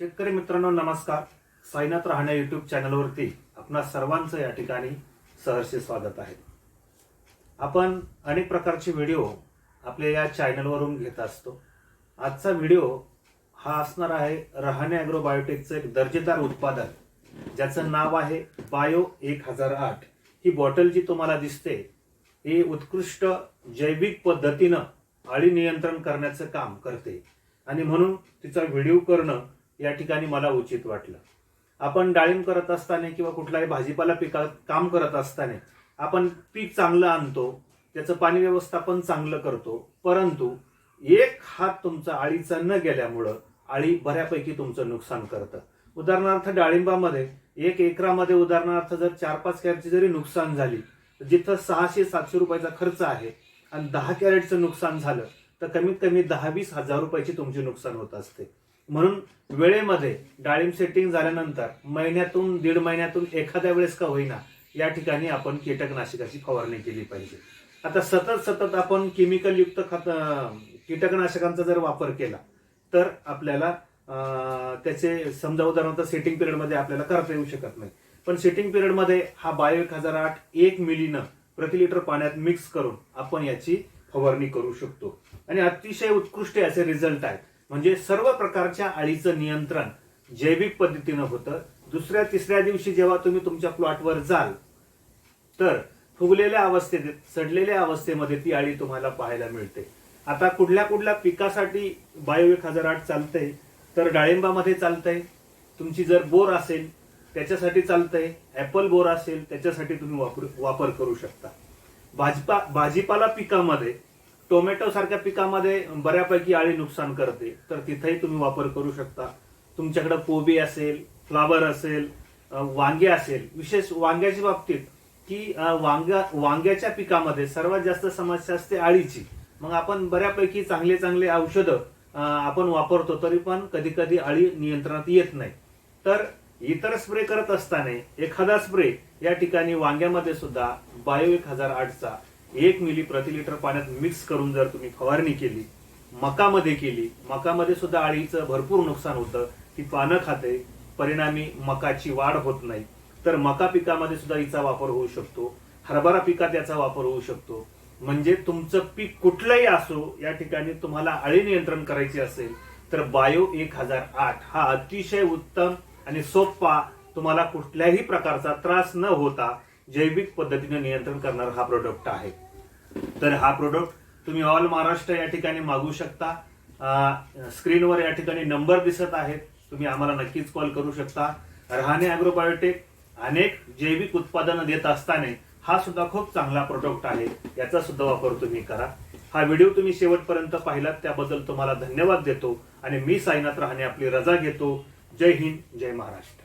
शेतकरी मित्रांनो नमस्कार. साईनाथ राहण्या युट्यूब चॅनलवरती आपणा सर्वांचं या ठिकाणी सहर्ष स्वागत आहे. आपण अनेक प्रकारचे व्हिडिओ आपल्या या चॅनलवरून घेत असतो. आजचा व्हिडिओ हा असणार आहे रहाणे ॲग्रोबायोटेकचं एक दर्जेदार उत्पादन ज्याचं नाव आहे बायो एक हजार आठ. ही बॉटल जी तुम्हाला दिसते ही उत्कृष्ट जैविक पद्धतीनं अळी नियंत्रण करण्याचं काम करते. आणि म्हणून तिचा व्हिडिओ करणं या ठिकाणी मला उचित वाटलं. आपण डाळिंब करत असताना किंवा कुठलाही भाजीपाला पिका काम करत असताना आपण पीक चांगलं आणतो त्याचं पाणी व्यवस्थापन चांगलं करतो परंतु एक हात तुमचा आळीचा न गेल्यामुळं आळी बऱ्यापैकी तुमचं नुकसान करतं. उदाहरणार्थ डाळिंबामध्ये एक एकरामध्ये उदाहरणार्थ जर चार पाच कॅरेटची जरी नुकसान झाली तर जिथं सहाशे सातशे रुपयाचा खर्च आहे आणि दहा कॅरेटचं नुकसान झालं तर कमीत कमी दहा वीस हजार रुपयाची तुमची नुकसान होत असते. म्हणून वेळेमध्ये डाळिंब सेटिंग झाल्यानंतर महिन्यातून दीड महिन्यातून एखाद्या वेळेस का होईना या ठिकाणी आपण कीटकनाशकाची फवारणी केली पाहिजे. आता सतत सतत आपण केमिकल युक्त खत कीटकनाशकांचा जर वापर केला तर आपल्याला त्याचे समजा उदाहरणार्थ सेटिंग पिरियडमध्ये आपल्याला करता येऊ शकत नाही. पण सेटिंग पिरियडमध्ये हा बायो एक हजार आठ एक मिलीनं प्रति लिटर पाण्यात मिक्स करून आपण याची फवारणी करू शकतो. आणि अतिशय उत्कृष्ट याचे रिझल्ट आहेत. म्हणजे सर्व प्रकारच्या आळीचं नियंत्रण जैविक पद्धतीनं होतं. दुसऱ्या तिसऱ्या दिवशी जेव्हा तुम्ही तुमच्या प्लॉटवर जाल तर फुगलेल्या अवस्थेत सडलेल्या अवस्थेमध्ये ती आळी तुम्हाला पाहायला मिळते. आता कुठल्या कुठल्या पिकासाठी बायो एक हजार आठ चालतंय तर डाळिंबामध्ये चालतंय. तुमची जर बोर असेल त्याच्यासाठी चालतंय. ऍपल बोर असेल त्याच्यासाठी तुम्ही वापर वापर करू शकता. भाजपा भाजीपाला पिकामध्ये टोमॅटो सारख्या पिकामध्ये बऱ्यापैकी आळी नुकसान करते. तर तिथेही तुम्ही वापर करू शकता. तुमच्याकडे कोबी असेल फ्लावर असेल वांगे असेल विशेष वांग्याच्या बाबतीत की वांग्या वांग्याच्या पिकामध्ये सर्वात जास्त समस्या असते आळीची. मग आपण बऱ्यापैकी चांगले चांगले औषधं आपण वापरतो तरी पण कधी कधी आळी नियंत्रणात येत नाही. तर इतर स्प्रे करत असताना एखादा स्प्रे या ठिकाणी वांग्यामध्ये सुद्धा बायो एक हजार आठचा एक मिली प्रति लिटर पाण्यात मिक्स करून जर तुम्ही फवारणी केली मकामध्ये केली मकामध्ये सुद्धा आळीचं भरपूर नुकसान होतं. ती पानं खाते परिणामी मकाची वाढ होत नाही. तर मका पिकामध्ये सुद्धा हिचा वापर होऊ शकतो. हरभरा पिकात याचा वापर होऊ शकतो. म्हणजे तुमचं पीक कुठलंही असो या ठिकाणी तुम्हाला अळी नियंत्रण करायची असेल तर बायो एक हजार आठ हा अतिशय उत्तम आणि सोपा तुम्हाला कुठल्याही प्रकारचा त्रास न होता जैविक पद्धतीने नियंत्रण करणारा हा प्रोडक्ट आहे. तर हा प्रोडक्ट तुम्ही ऑल महाराष्ट्र या ठिकाणी मागू शकता. स्क्रीनवर या ठिकाणी नंबर दिसत आहेत. तुम्ही आम्हाला नक्कीच कॉल करू शकता. रहाणे ॲग्रोबायोटेक अनेक जैविक उत्पादनं देत असताना हा सुद्धा खूप चांगला प्रोडक्ट आहे. याचा सुद्धा वापर तुम्ही करा. हा व्हिडिओ तुम्ही शेवटपर्यंत पाहिलात त्याबद्दल तुम्हाला धन्यवाद देतो. आणि मी साईनाथ रहाणे आपली रजा घेतो. जय हिंद जय महाराष्ट्र.